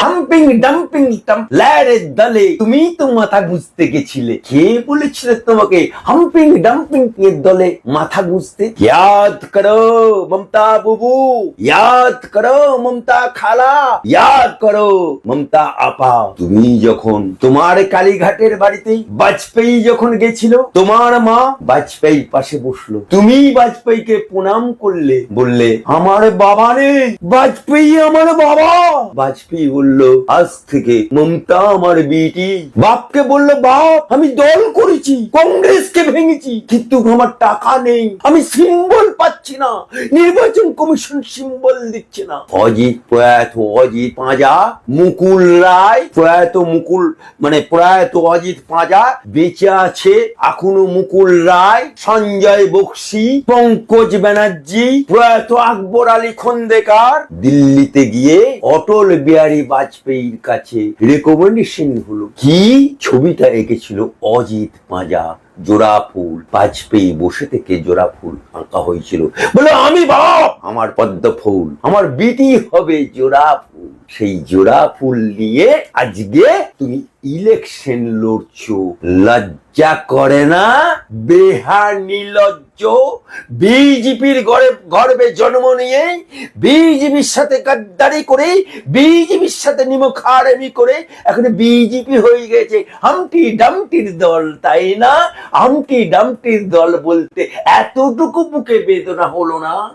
Humping dumping টাম ল্যারের দলে তুমি তো মাথা গুঁজতে গেছিলে। কে বলেছিল তোমাকে হাম্পিং ডাম্পিং এর দলে মাথা গুঁজতে? ইয়াদ করো মমতা বুবু, ইয়াদ করো মমতা খালা, ইয়াদ করো মমতা আপা। তুমি যখন তোমার কালীঘাটের বাড়িতেই বাজপেয়ী যখন গেছিল, তোমার মা বাজপেয়ী পাশে বসল। তুমি বাজপেয়ীকে প্রণাম করলে, বললে, আমার বাবা নেই বাজপেয়ী আমার বাবা। বাজপেয়ী বলল আজ থেকে মমতা আমার বিটি। বাপকে বলল, বাপ, আমি দল করেছি, কংগ্রেসকে ভেঙেছি, কিন্তু আমার টাকা নেই। আমি সিম্বল পাচ্ছি না। নির্বাচন কমিশন সিম্বল দিচ্ছে না। অজিত প্রয়াত, অজিত পাঁজা, মুকুল রায়, প্রয়াত মুকুল মানে প্রয়াত অজিত পাঁজা বেঁচে আছে এখনও মুকুল রায়, সঞ্জয় বক্সি, পঙ্কজ ব্যানার্জি, প্রয়াত আকবর আলী খন্দেকার। দিল্লিতে গিয়ে অটল বিহারী বাজপেয়ীর কাছে রেকমেন্ডেশন হলো কি? ছবিটা এঁকেছিল অজিত পাঁজা, জোড়া ফুল। বাজপেয়ী বসে থেকে জোড়া ফুল আঁকা হয়েছিল। বলে, আমি বাপ! আমার পদ্ম ফুল, আমার বিটি হবে জোড়া ফুল। সেই জোড়া ফুল নিয়ে আজকে তুমি ইলেকশন লড়ছো, লজ্জা করে না? বেহার নির্লজ্জ, বিজেপির গর্বে গর্বে জন্ম নিয়ে বিজেপির সাথে গাদ্দারি করে, বিজেপির সাথে নিমখারেমি করে এখন বিজেপি হয়ে গেছে। হামটি ডামটির দল, তাই না? হামটি ডামটির দল বলতে এতটুকু বুকে বেদনা হলো না।